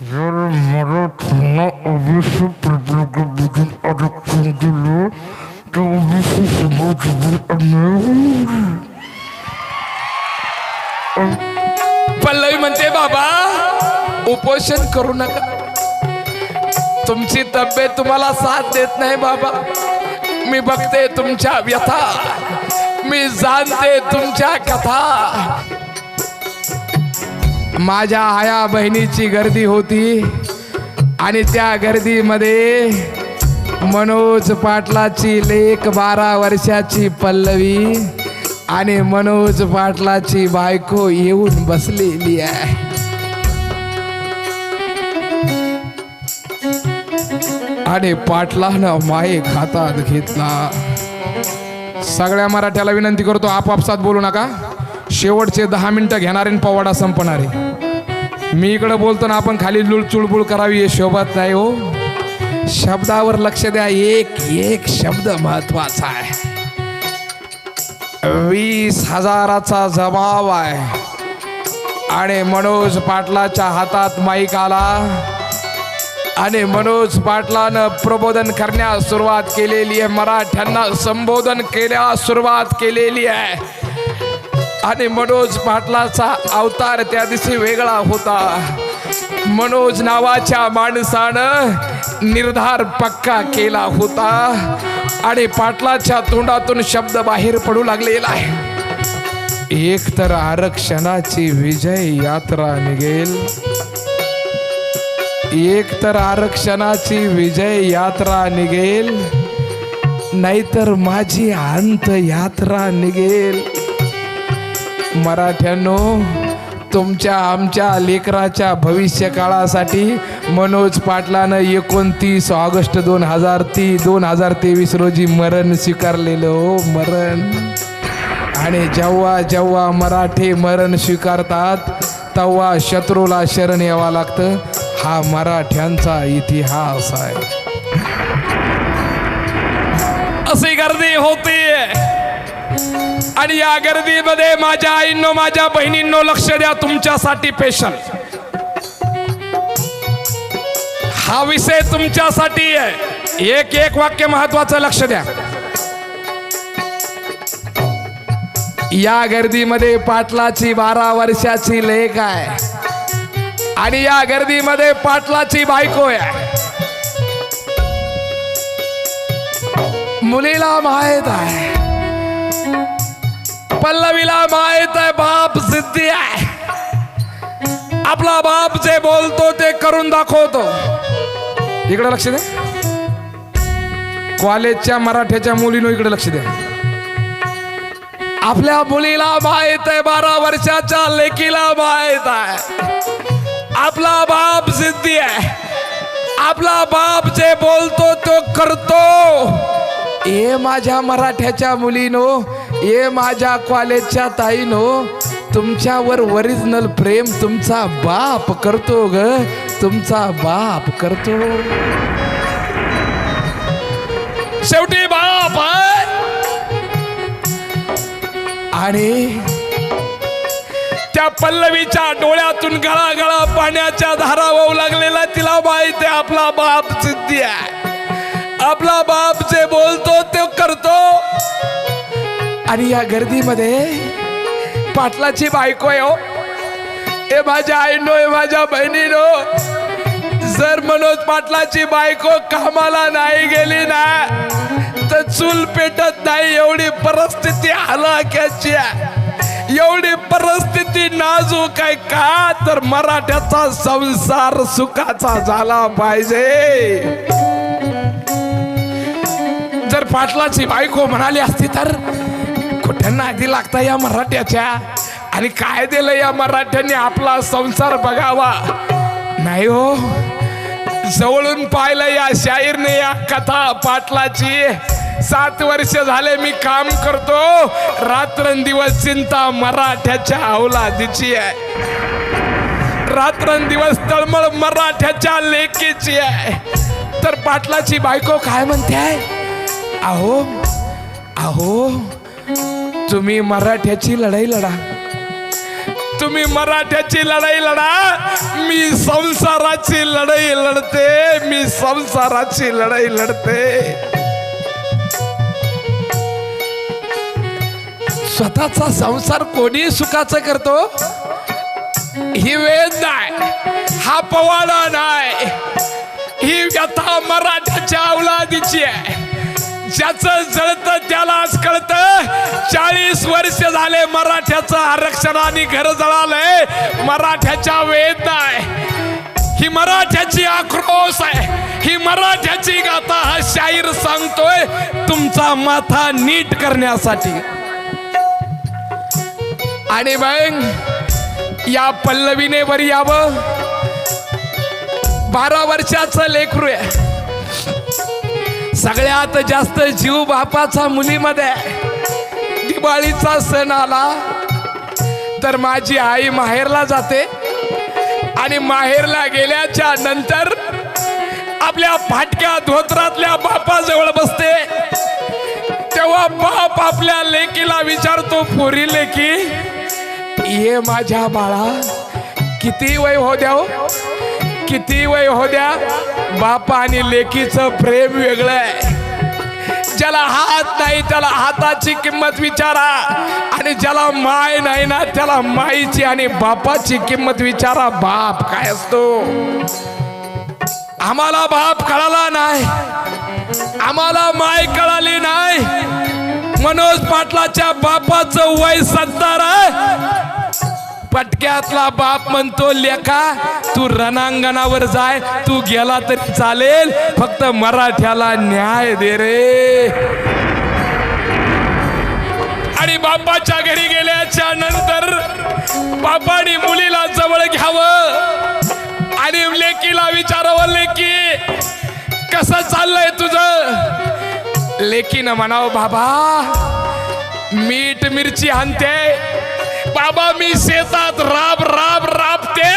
जर मराठ्यांना ओबीसी प्रवर्गामधून आरक्षण दिलं तर ओबीसी समाजावर अन्याय होईल पल्लवी म्हणते बाबा उपोषण करू नका तुमची तब्येत तुम्हाला साथ देत नाही बाबा मी बघते तुमच्या व्यथा मी जाणते तुमच्या कथा माझ्या आया बहिणीची गर्दी होती आणि त्या गर्दीमध्ये मनोज पाटलाची लेख बारा वर्षाची पल्लवी आणि मनोज पाटलाची बायको येऊन बसलेली आहे. आणि पाटलानं माईक हातात घेतला. सगळ्या मराठ्याला विनंती करतो आपापसात बोलू नका. शेवटचे दहा मिनिटं घेणारे पवाडा संपणारे. मी इकडं बोलतो ना आपण खाली लुळ चुळबुळ करावी हे शोभत नाही हो. शब्दावर लक्ष द्या एक एक शब्द महत्त्वाचा आहे. वीस हजाराचा जबाब आहे. आणि मनोज पाटलाच्या हातात माईक आला. आणि मनोज पाटलानं प्रबोधन करण्यास सुरुवात केलेली आहे. मराठ्यांना संबोधन केल्यास सुरुवात केलेली आहे. आणि मनोज पाटलाचा अवतार त्या दिवशी वेगळा होता. मनोज नावाच्या माणसानं निर्धार पक्का केला होता. आणि पाटलाच्या तोंडातून शब्द बाहेर पडू लागलेला आहे. एक तर आरक्षणाची विजय यात्रा निघेल. एक तर आरक्षणाची विजय यात्रा निघेल. नाहीतर माझी अंत यात्रा निघेल. मराठ्यांनो तुमच्या आमच्या लेकराच्या भविष्य काळासाठी मनोज पाटलानं एकोणतीस ऑगस्ट दोन हजार ती दोन हजार तेवीस रोजी मरण स्वीकारलेलं हो मरण. आणि जेव्हा जेव्हा मराठे मरण स्वीकारतात तेव्हा शत्रूला शरण यावं लागतं. हा मराठ्यांचा इतिहास आहे. असे गर्दी होती. आणि या गर्दीमध्ये माझ्या आईंनो माझ्या बहिणींनो लक्ष द्या तुमच्यासाठी पेशल हा विषय तुमच्यासाठी आहे. एक एक वाक्य महत्वाचं लक्ष द्या. या गर्दीमध्ये पाटलाची बारा वर्षाची लेख आहे. आणि या गर्दीमध्ये पाटलाची बायको आहे. मुलीला माहीत आहे. पल्लवीला माहीत आहे बाप सिद्धी आहे. आपला बाप जे बोलतो ते करून दाखवतो. इकडे लक्ष द्या कॉलेजच्या मराठ्याच्या मुलीनो इकडे लक्ष द्या आपल्या मुलीला माहीत आहे बारा वर्षाच्या लेकीला माहीत आहे. आपला बाप सिद्धी आहे. आपला बाप जे बोलतो तो करतो. ए माझ्या मराठ्याच्या मुलीनो ए माझ्या कॉलेजच्या ताईनो तुमच्यावर ओरिजिनल प्रेम तुमचा बाप करतो ग. तुमचा बाप करतो. शेवटी बाप आणि त्या पल्लवीच्या डोळ्यातून गळा गळा पाण्याच्या धारा वाहू लागलेला तिला माहिती आपला बाप सिद्धी आहे. आपला बाप जे बोलतो ते करतो. आणि या गर्दीमध्ये पाटलाची बायको आहे हो. ए माझ्या आईनो हे माझ्या बहिणीनो जर मनोज पाटलाची बायको कामाला नाही गेली ना तर चूल पेटत नाही एवढी परिस्थिती हलाक्याची आहे. एवढी परिस्थिती नाजूक आहे का? तर मराठ्याचा संसार सुखाचा झाला पाहिजे. जर पाटलाची बायको म्हणाली असती तर? कुठे नादी लागता या मराठ्याच्या? आणि काय दिलं या मराठ्यांनी आपला संसार बघावा? नाही हो. जवळून पाहिलं या शाहीरने या कथा पाटलाची. सात वर्ष झाले मी काम करतो. रात्रंदिवस चिंता मराठ्याच्या अवलादीची आहे. रात्रंदिवस तळमळ मराठ्याच्या लेकीची आहे. तर पाटलाची बायको काय म्हणते? आहे अहो अहो तुम्ही मराठ्याची लढाई लढा. तुम्ही मराठ्याची लढाई लढा. मी संसाराची लढाई लढते. मी संसाराची लढाई लढते. स्वतःचा संसार कोणी सुखाचा करतो? ही वेद नाही. हा पवाडा नाही. ही व्यथा मराठ्याच्या अवलादीची आहे. ज्याचं जळतं त्यालाच कळत. चाळीस वर्ष झाले मराठ्याचं आरक्षणाने घर जळालंय. मराठ्याच्या वेद आहे. ही मराठ्याची आक्रोश आहे. ही मराठ्याची गाथा हा शाहीर सांगतोय. तुमचा माथा नीट करण्यासाठी. आणि मग या पल्लवीने वर यावं. बारा वर्षाचं लेकरू आहे. सगळ्यात जास्त जीव बापाचा मुलीमध्ये आहे. दिवाळीचा सण आला तर माझी आई माहेरला जाते आणि माहेरला गेल्याच्यानंतर आपल्या फाटक्या धोत्रातल्या बापाजवळ बसते तेव्हा बाप आपल्या लेकीला विचारतो पोरी लेकी ये माझ्या बाळा किती वय हो द्या किती वय हो द्या? बापा आणि लेकीचं प्रेम वेगळं आहे. ज्याला हात नाही त्याला हाताची किंमत विचारा. आणि ज्याला माय नाही ना त्याला माईची आणि बापाची किंमत विचारा. बाप काय असतो? आम्हाला बाप कळाला नाही. आम्हाला माय कळाली नाही. मनोज पाटलाच्या बापाचं वय सत्तर आहे. पटक्यातला बाप म्हणतो लेखा तू रणांगणावर जाय तू गेला तरी चालेल फक्त मराठ्याला न्याय दे रे. आणि बापाच्या घरी गेल्याच्यानंतर बापाने मुलीला जवळ घ्यावं आणि लेकीला विचारावं लेकी कसं चाललंय तुझं? लेकीनं म्हणावं बाबा मीठ मिरची आणते बाबा मी शेतात राब राब राबते.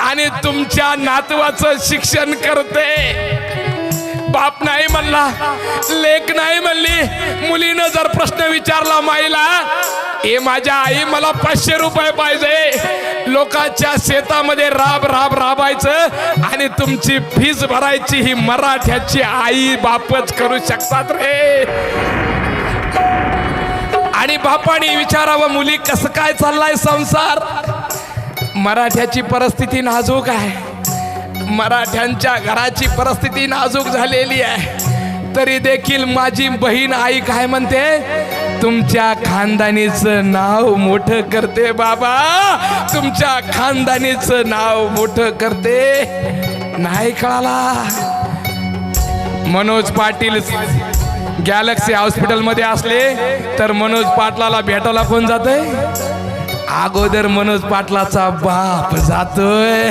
आणि तुमच्या नातवाचं शिक्षण करते. बाप नाही म्हणला लेख नाही म्हणली. मुलीनं जर प्रश्न विचारला माईला हे माझ्या आई मला पाचशे रुपये पाहिजे. लोकांच्या शेतामध्ये राब राब राबायचं आणि तुमची फीज भरायची ही मराठ्याची आई बापच करू शकतात रे. आणि बापाने विचारावं मुली कसं काय चाललाय संसार? मराठ्याची परिस्थिती नाजूक आहे. मराठ्यांच्या घराची परिस्थिती नाजूक झालेली आहे. तरी देखील माझी बहीण आई काय म्हणते? तुमच्या खानदानीचं नाव मोठं करते बाबा. तुमच्या खानदानीचं नाव मोठं करते. नाही कळाला. मनोज पाटील गॅलेक्सी हॉस्पिटलमध्ये असले तर मनोज पाटलाला भेटायला कोण जातोय? अगोदर मनोज पाटलाचा बाप जातोय.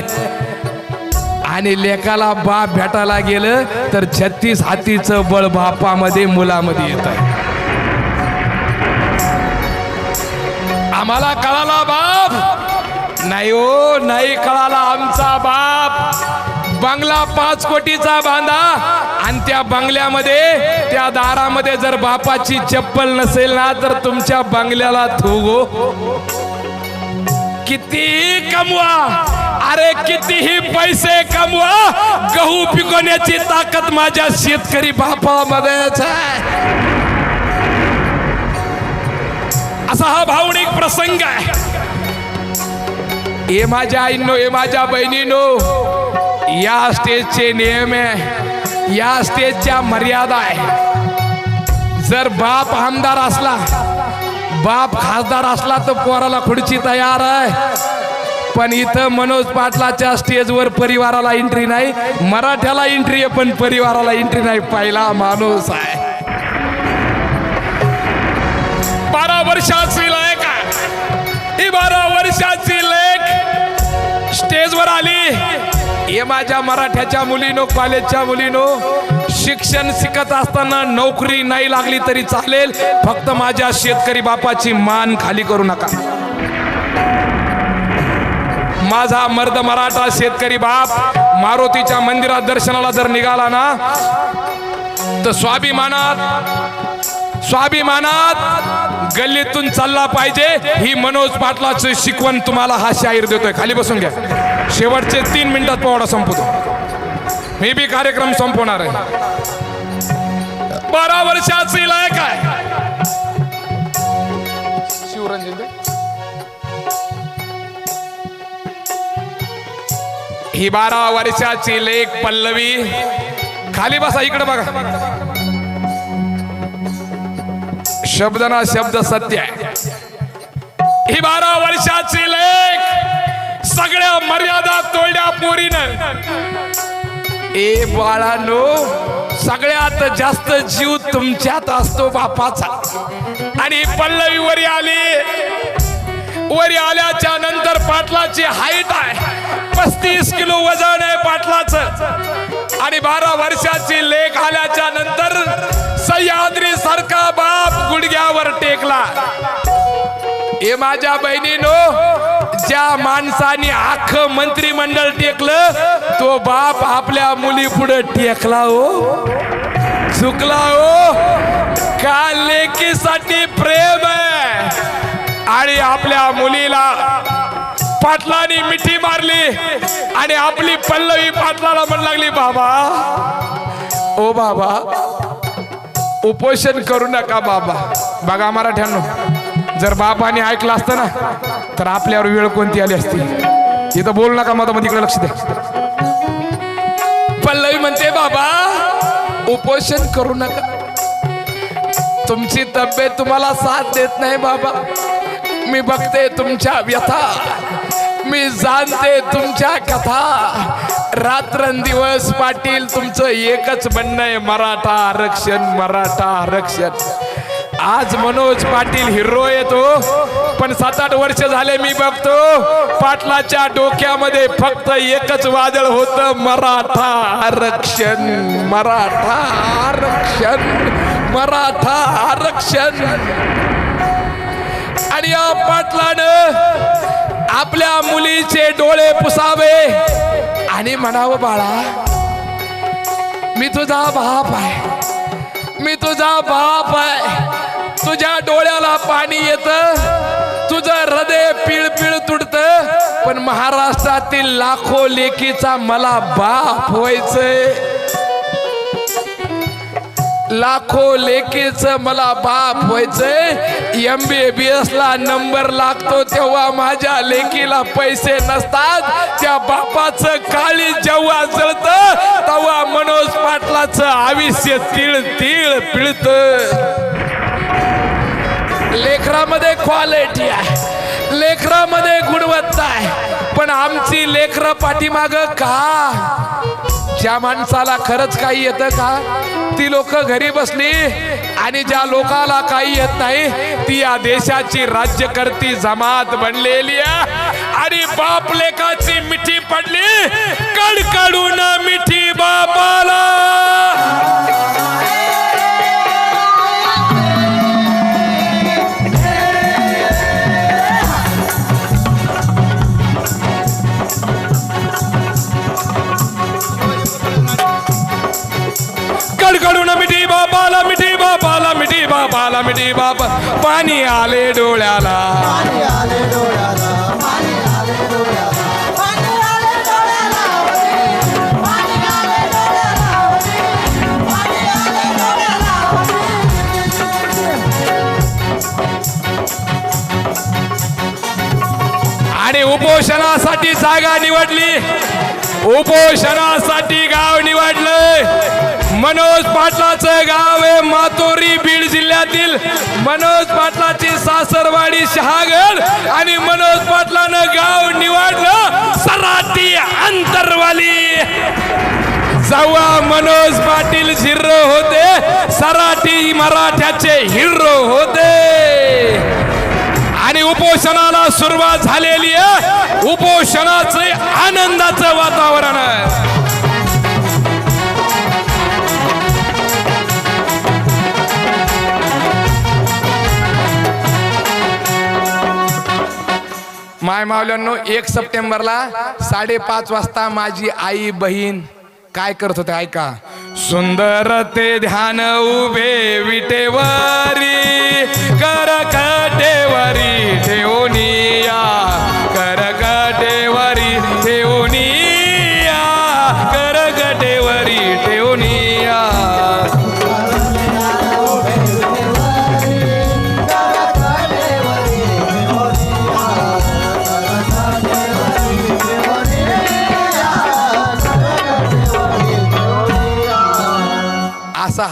आणि लेकाला बाप भेटायला गेलं तर छत्तीस हातीचं बळ बापामध्ये मुलामध्ये येत आम्हाला कळाला बाप? नाही ओ नाही कळाला आमचा बाप. बंगला पाच कोटीचा बांधा आणि त्या बंगल्यामध्ये त्या दारामध्ये जर बापाची चप्पल नसेल ना तर तुमच्या बंगल्याला थुगो. कितीही कमवा अरे कितीही पैसे कमवा गहू पिकवण्याची ताकद माझ्या शेतकरी बापामध्येच आहे. असा हा भावनिक प्रसंग आहे. हे माझ्या आईनो हे माझ्या बहिणीनो या स्टेजचे नियम आहे. या स्टेजच्या मर्यादा आहे. जर बाप आमदार असला बाप खासदार असला तर पोराला खुर्ची तयार आहे. पण इथं मनोज पाटलाच्या स्टेजवर परिवाराला एंट्री नाही मराठ्याला एंट्री आहे पण परिवाराला एंट्री नाही. पहिला माणूस आहे. बारा वर्षाची लेख ही बारा वर्षाची लेख. स्टेजवर आली. हे माझ्या मराठ्याच्या मुलीनो कॉलेजच्या मुलीनो शिक्षण शिकत असताना नोकरी नाही लागली तरी चालेल फक्त माझ्या शेतकरी बापाची मान खाली करू नका. माझा मर्द मराठा शेतकरी बाप मारुतीच्या मंदिरात दर्शनाला जर निघाला ना तर स्वाभिमानात स्वाभिमानात गल्लीतून चालला पाहिजे ही मनोज पाटलाचं शिकवण तुम्हाला हा शाहीर देतोय. खाली बसून घ्या. शेवटचे तीन मिनिटात पोवाडा संपतो मी बी कार्यक्रम संपवणार आहे. बारा वर्षाची लायक आहे. शिवरंजन. ही बारा वर्षाची लेख पल्लवी. खाली बसा इकडे बघा. शब्द ना शब्द सत्य आहे. ही बारा वर्षाची लेख सगळ्या मर्यादा तोडल्या पोरीनं. ए बाळानो सगळ्यात जास्त जीव तुमच्यात असतो बापाचा. आणि पल्लवी वरी आली. वरी आल्याच्यानंतर पाटलाची हाईट आहे. पस्तीस किलो वजन आहे पाटलाचं. आणि बारा वर्षाची लेख आल्याच्यानंतर सह्याद्री सारखा बाप गुडघ्यावर टेकला. हे माझ्या बहिणीनो ज्या माणसाने आख मंत्रिमंडळ टेकलं तो बाप आपल्या मुली पुढे टेकला हो. चुकला हो. का लेकीसाठी प्रेम आहे. आणि आपल्या मुलीला पाटलानी मिठी मारली आणि आपली पल्लवी पाटलाला म्हणू लागली बाबा ओ बाबा उपोषण करू नका बाबा. बघा मराठ्यांनो जर बाबाने ऐकलं असतं ना तर आपल्यावर वेळ कोणती आली असती? इथं बोल नका मग तिकडे लक्ष द्या. पल्लवी म्हणते बाबा उपोषण करू नका. तुमची तब्येत तुम्हाला साथ देत नाही बाबा. मी बघते तुमच्या व्यथा. मी जाणते तुमच्या कथा. रात्रंदिवस पाटील तुमचं एकच म्हणणं आहे मराठा आरक्षण मराठा आरक्षण. आज मनोज पाटील हिरो येतो पण सात आठ वर्ष झाले मी बघतो पाटलाच्या डोक्यामध्ये फक्त एकच वादळ होतं मराठा आरक्षण मराठा आरक्षण मराठा आरक्षण. आणि पाटलानं आपल्या मुलीचे डोळे पुसावे आणि म्हणावं बाळा मी तुझा बाप आहे. मी तुझा बाप आहे. तुझ्या डोळ्याला पाणी येत. तुझं हृदय पिळपिळ तुडत पण महाराष्ट्रातील लाखो लेकीचा मला बाप व्हायचंय. लाखो लेकीच मला बाप व्हायचंय. एम बी बी एस ला नंबर लागतो तेव्हा माझ्या लेकीला पैसे नसतात. त्या बापाचं काळी जेव्हा जळत तेव्हा मनोज पाटलाचं आयुष्य तिळ तिळ पिळत. लेखरामध्ये क्वालिटी आहे. लेकरामध्ये गुणवत्ता आहे. पण आमची लेकर पाठीमाग का? ज्या माणसाला खरंच काही येतं का? ती लोक घरी बसली आणि ज्या लोकाला काही येत नाही ती या देशाची राज्यकर्ती जमात बनलेली आहे. आणि बाप लेकाची मिठी पडली. कडकडून मिठी बापाला. मिठी मिठी बाप पाणी आले डोळ्याला. आणि उपोषणासाठी जागा निवडली. उपोषणासाठी गाव निवडलं मनोज पाटलाचं गाव आहे मातोरी बीड जिल्ह्यातील मनोज पाटलाची सासरवाडी शहागड आणि मनोज पाटलानं गाव निवडलं सराटी अंतरवाली. जवा मनोज पाटील झिरो होते सराठी मराठ्याचे हिरो होते. आणि उपोषणाला सुरुवात झालेली आहे. उपोषणाचे आनंदाचं वातावरण आहे. माय मावल्यांनो एक सप्टेंबरला साडेपाच वाजता माझी आई बहीण काय करत होते ऐका. सुंदर ते ध्यान उभे विटेवारी करकटेवरी ठेवणी या.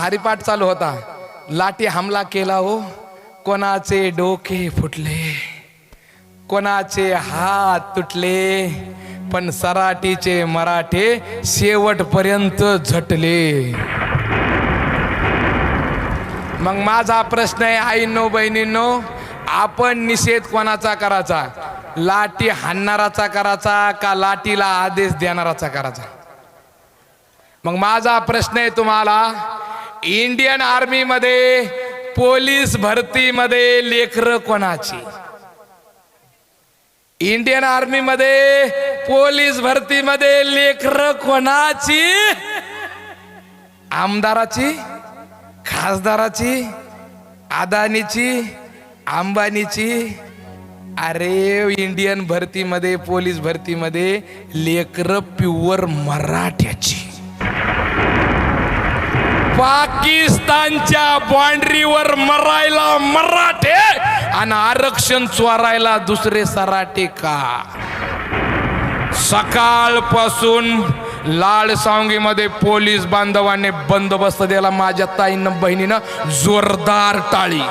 हरिपाठ चालू होता. लाठी हमला केला हो. कोणाचे डोके फुटले. कोणाचे हात तुटले. पण सराटीचे मराठे शेवटपर्यंत झटले. मग माझा प्रश्न आहे आईनो बहिणींनो आपण निषेध कोणाचा करायचा? लाठी हाणणाराचा करायचा का लाठीला आदेश देणाराचा करायचा? मग माझा प्रश्न आहे तुम्हाला इंडियन आर्मी मध्ये पोलीस भरतीमध्ये लेकर कोणाची? इंडियन आर्मी मध्ये पोलीस भरतीमध्ये लेकर कोणाची? आमदाराची खासदाराची अदानीची अंबानीची? अरे इंडियन भरतीमध्ये पोलीस भरतीमध्ये लेकर प्युअर मराठ्याची. पाकिस्तानच्या बाँड्रीवर मरायला मराठे आणि आरक्षण चोरायला दुसरे सराटे का? सकाळपासून लाड पोलीस बांधवाने बंदोबस्त दिला माझ्या ताईनं बहिणीनं. जोरदार टाळी.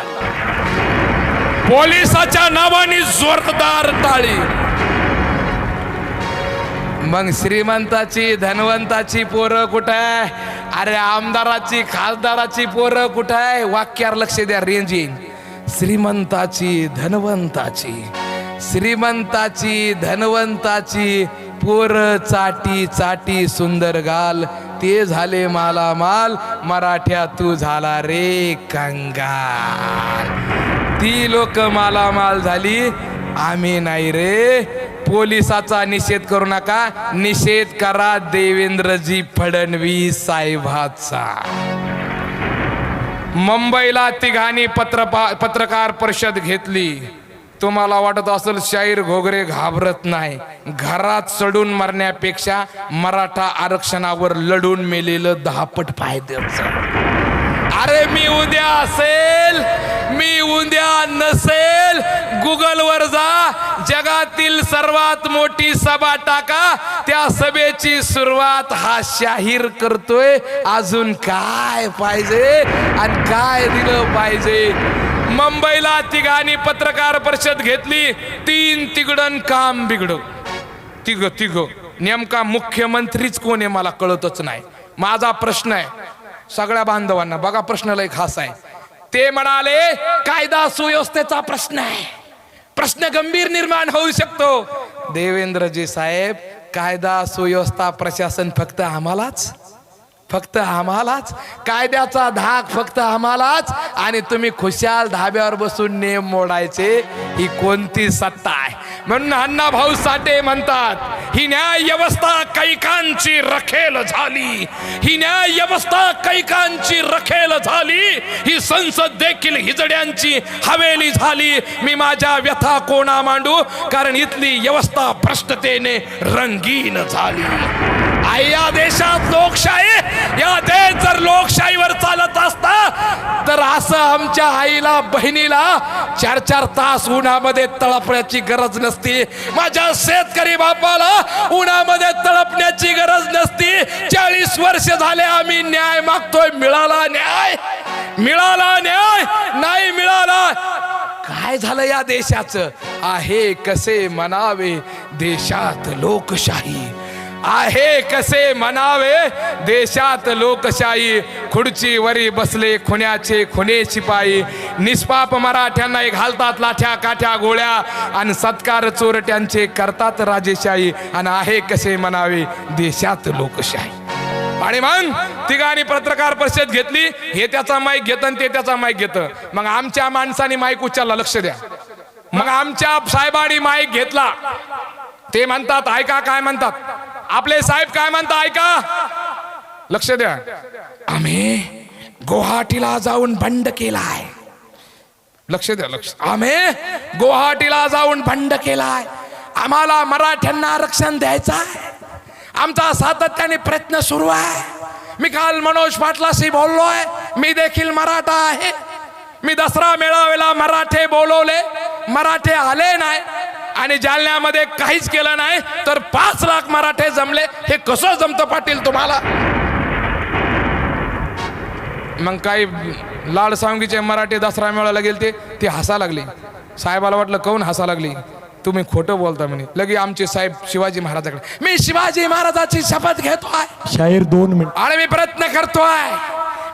पोलिसाच्या नावाने जोरदार टाळी. मग श्रीमंताची धनवंताची पोरं कुठं आहे? अरे आमदाराची खासदाराची पोरं कुठं आहे? वाक्यावर लक्ष द्या रेंज श्रीमंताची धनवंताची. श्रीमंताची धनवंताची पोर चाटी चाटी सुंदर गाल. ते झाले माला माल मराठ्या तू झाला रे कंगाल. ती लोक मालामाल झाली आम्ही नाही रे. पोलिसाचा निषेध करू नका. निषेध करा देवेंद्रजी फडणवीस साहेबाचा. मुंबईला तिघांनी पत्र पत्रकार परिषद घेतली. तुम्हाला वाटत असेल शाहीर घोगरे घाबरत नाही. घरात चढून मरण्यापेक्षा मराठा आरक्षणावर लढून मेलेलं दहापट फायद्याचं. अरे मी उद्या असेल मी उद्या नसेल गुगल वर जा. जगातील सर्वात मोठी सभा टाका. त्या सभेची सुरुवात हा शाहीर करतोय. अजून काय पाहिजे आणि काय दिलं पाहिजे? मुंबईला तिघांनी पत्रकार परिषद घेतली. तीन तिघडन काम बिघड. तिघ तिघ. नेमका मुख्यमंत्रीच कोण आहे मला कळतच नाही. माझा प्रश्न आहे सगळ्या बांधवांना बघा प्रश्न लय खास आहे. ते म्हणाले कायदा सुव्यवस्थेचा प्रश्न आहे. प्रश्न गंभीर निर्माण होऊ शकतो. देवेंद्रजी साहेब कायदा सुव्यवस्था प्रशासन फक्त आम्हालाच? फक्त आम्हालाच? कायद्याचा धाक फक्त आम्हालाच? आणि तुम्ही खुशाल धाब्यावर बसून नेम मोडायचे? ही कोणती सत्ता आहे? म्हणून अण्णा भाऊ साठे म्हणतात ही न्याय व्यवस्था कैकांची रखेल झाली. ही न्याय व्यवस्था कैकांची रखेल झाली. ही संसद देखील हिजड्यांची हवेली झाली. मी माझ्या व्यथा कोणा मांडू? कारण इथली व्यवस्था भ्रष्टतेने रंगीन झाली. या देशात लोकशाही. या देश जर लोकशाहीवर चालत असता तर असं आमच्या आईला बहिणीला चार चार तास उन्हामध्ये तळपण्याची गरज नसती. माझ्या शेतकरी बापाला उन्हामध्ये तळपण्याची गरज नसती. चाळीस वर्ष झाले आम्ही न्याय मागतोय. मिळाला न्याय? मिळाला न्याय? नाही मिळाला. काय झालं या देशाचं? आहे कसे म्हणावे देशात लोकशाही. आहे कसे म्हणावे देशात लोकशाही खुर्ची वरी बसले खुन्याचे खुने शिपाई. निष्पाप मराठ्यांना घालतात लाठ्या काठ्या गोळ्या आणि सत्कार चोरट्यांचे करतात राजेशाही. आणि आहे कसे म्हणावे देशात लोकशाही. आणि मग तिघांनी पत्रकार परिषद घेतली. हे त्याचा माईक घेत आणि ते त्याचा माईक घेत. मग आमच्या माणसाने माईक उच्चारला लक्ष द्या. मग आमच्या साहेबांनी माईक घेतला. ते म्हणतात ऐका काय म्हणतात? आपले साहेब काय म्हणता ऐका? लक्ष द्या. आम्ही गुवाहाटीला जाऊन बंड केलाय. लक्ष द्या लक्ष. आम्ही गुवाहाटीला जाऊन बंड केलाय. आम्हाला मराठ्यांना आरक्षण द्यायचं आहे आमचा सातत्याने प्रयत्न सुरू आहे. मी काल मनोज पाटलाशी बोललोय. मी देखील मराठा आहे. मी दसरा मेळावेला मराठे बोलवले. मराठे आले नाही. आणि जालन्यामध्ये काहीच केलं नाही तर पाच लाख मराठे जमले. हे कसं जमतं पाटील तुम्हाला? मग काही लाड सांगीचे मराठी दसरा मेळायला गेले ते ती हसा लागली. साहेबाला वाटलं कोण हसा लागली? तुम्ही खोटं बोलता म्हणे. लगे आमचे साहेब शिवाजी महाराजाकडे मी शिवाजी महाराजाची शपथ घेतोय. शाहीर दोन मिनिट. आणि मी प्रयत्न करतोय.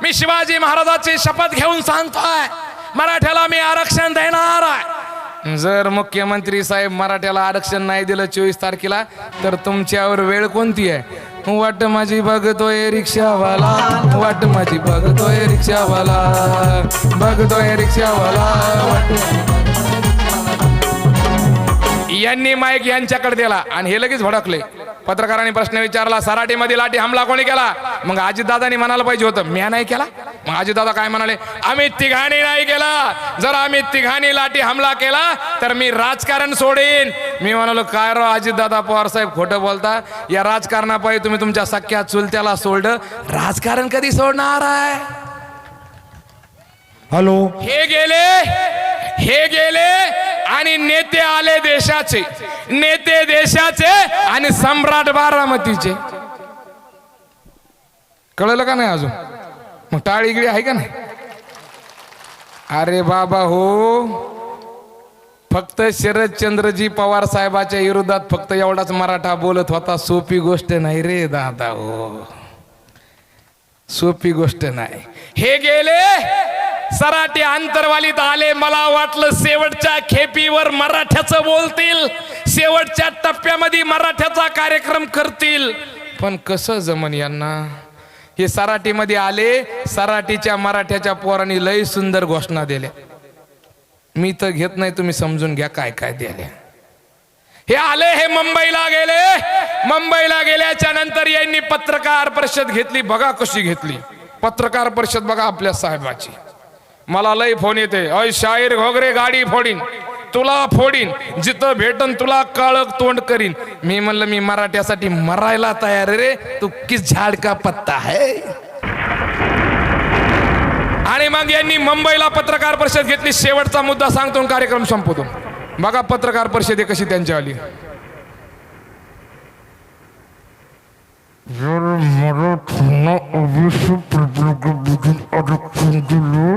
मी शिवाजी महाराजाची शपथ घेऊन सांगतोय. मराठ्याला मी आरक्षण देणार आहे. जर मुख्यमंत्री साहेब मराठ्याला आरक्षण नाही दिलं चोवीस तारखेला तर तुमच्यावर वेळ कोणती आहे? वाट माझी बघतोय रिक्षावाला वाट माझी बघतोय रिक्षावाला बघतोय रिक्षावाला वाट यांनी माईक यांच्याकडे दिला आणि हे लगेच भडकले. पत्रकारांनी प्रश्न विचारला सराटीमध्ये लाठी हमला कोणी केला? मग अजितदादानी म्हणायला पाहिजे होतं मी नाही केला? मग अजितदादा काय म्हणाले? आम्ही तिघाणी नाही केला. जर आम्ही तिघाणी लाठी हमला केला तर मी राजकारण सोडेन. मी म्हणालो काय राव अजितदादा पवार साहेब खोटं बोलता? या राजकारणापायी तुम्ही तुमच्या सख्या चुलत्याला सोडलं. राजकारण कधी सोडणार आहे? हॅलो. हे गेले हे गेले आणि नेते आले देशाचे. नेते देशाचे आणि सम्राट बारामतीचे. कळलं का नाही अजून? मग टाळी इकडे आहे का नाही? अरे बाबा हो. फक्त शरदचंद्रजी पवार साहेबाच्या विरोधात फक्त एवढाच मराठा बोलत होता. सोपी गोष्ट नाही रे दादा हो. सोपी गोष्ट नाही. हे गेले. सराटे अंतरवालीत आले. मला वाटलं शेवटच्या खेपीवर मराठ्याचं बोलतील. शेवटच्या टप्प्यामध्ये मराठ्याचा कार्यक्रम करतील. पण कसं जमन यांना? हे सराटीमध्ये आले सराटीच्या मराठ्याच्या पोरांनी लय सुंदर घोषणा दिल्या. मी तर घेत नाही तुम्ही समजून घ्या काय काय दिल्या हे आले हे मुंबईला गेले. मुंबईला गेल्याच्यानंतर यांनी पत्रकार परिषद घेतली बघा कशी घेतली. पत्रकार परिषद बघा आपल्या साहेबाची. मला लय फोन येते अय शाहीर घोगरे गाडी फोडीन. तुला फोडीन जिथं भेटन तुला काळक तोंड करीन. मी म्हणलं मी मराठ्यासाठी मरायला तयार आहे रे तू किस झाड का पत्ता है? आणि मग यांनी मुंबईला पत्रकार परिषद घेतली. शेवटचा मुद्दा सांगतो आणि कार्यक्रम संपवतो. बघा पत्रकार परिषद कशी त्यांची आली. जर मराठ्यांना ओबीसी आरक्षण दिलं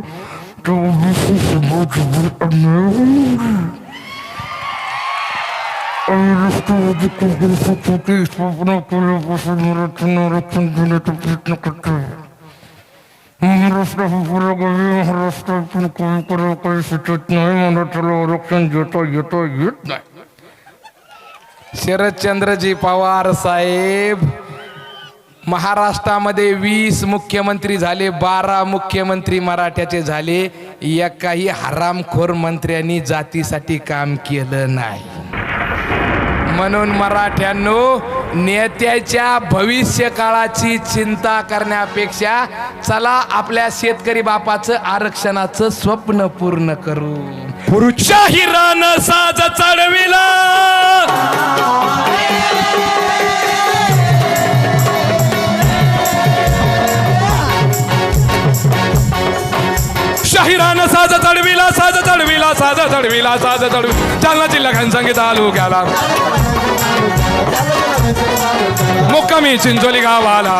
तर ओबीसी समाजावर अन्याय होईल आणि राष्ट्रवादी काँग्रेससाठी स्थापना केल्यापासून मराठ्यांना आरक्षण देण्याचा प्रयत्न करतोय महाराष्ट्र हा पुरोगामी महाराष्ट्र पण कमी करायला काही सुचत नाही मराठ्याला आरक्षण देता येता येत नाही शरदचंद्रजी पवार साहेब महाराष्ट्रामध्ये वीस मुख्यमंत्री झाले बारा मुख्यमंत्री मराठ्याचे झाले. एकाही हरामखोर मंत्र्यांनी जातीसाठी काम केलं नाही. म्हणून मराठ्यांनो नेत्याच्या भविष्य काळाची चिंता करण्यापेक्षा चला आपल्या शेतकरी बापाचं आरक्षणाचं स्वप्न पूर्ण करू. पुरुष शाहिरानं साज चढविला. शाहिरानं साज चढविला साज चढविला साज चढविला साज चढवी. जालना जिल्हा घनसंगी तालुक्याला. मुक्कामी चिंचोली गावाला.